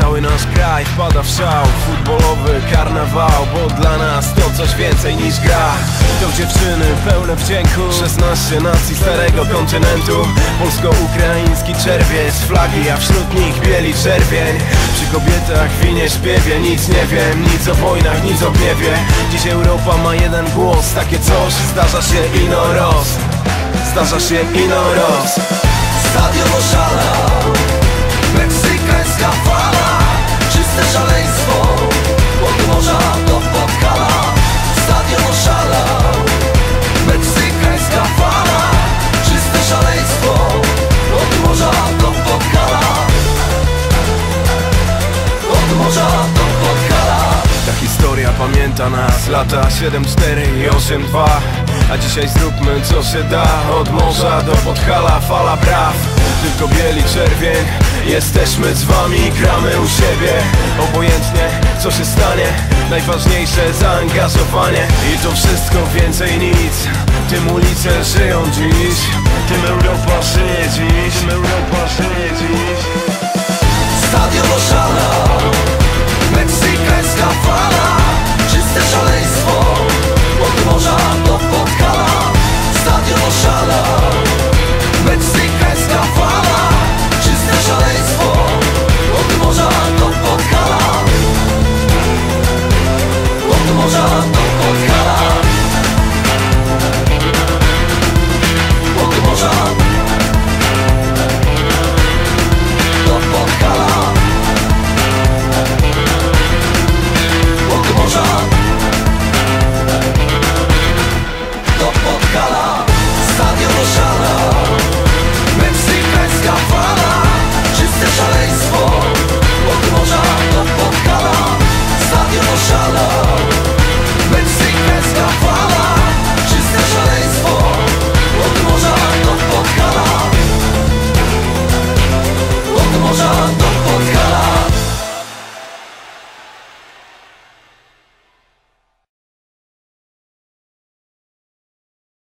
Cały nasz kraj wpada w szał. Futbolowy karnawał Bo dla nas to coś więcej niż gra. To dziewczyny pełne wdzięku. 16 nacji starego kontynentu. Polsko-ukraiński czerwiec Flagi, a wśród nich bieli czerwień. Przy kobietach winie śpiewie Nic nie wiem, nic o wojnach, nic o gniewie. Dziś Europa ma jeden głos Takie coś zdarza się ino roz. Zdarza się ino roz. Stadion oszalał pamięta nas Lata. 7-4 i 8-2 A dzisiaj zróbmy co się da. Od morza do Podhala fala braw. Tylko bieli czerwień. Jesteśmy z wami, gramy u siebie. Obojętnie co się stanie. Najważniejsze zaangażowanie. I to wszystko więcej nic. Tym ulice żyją dziś. Tym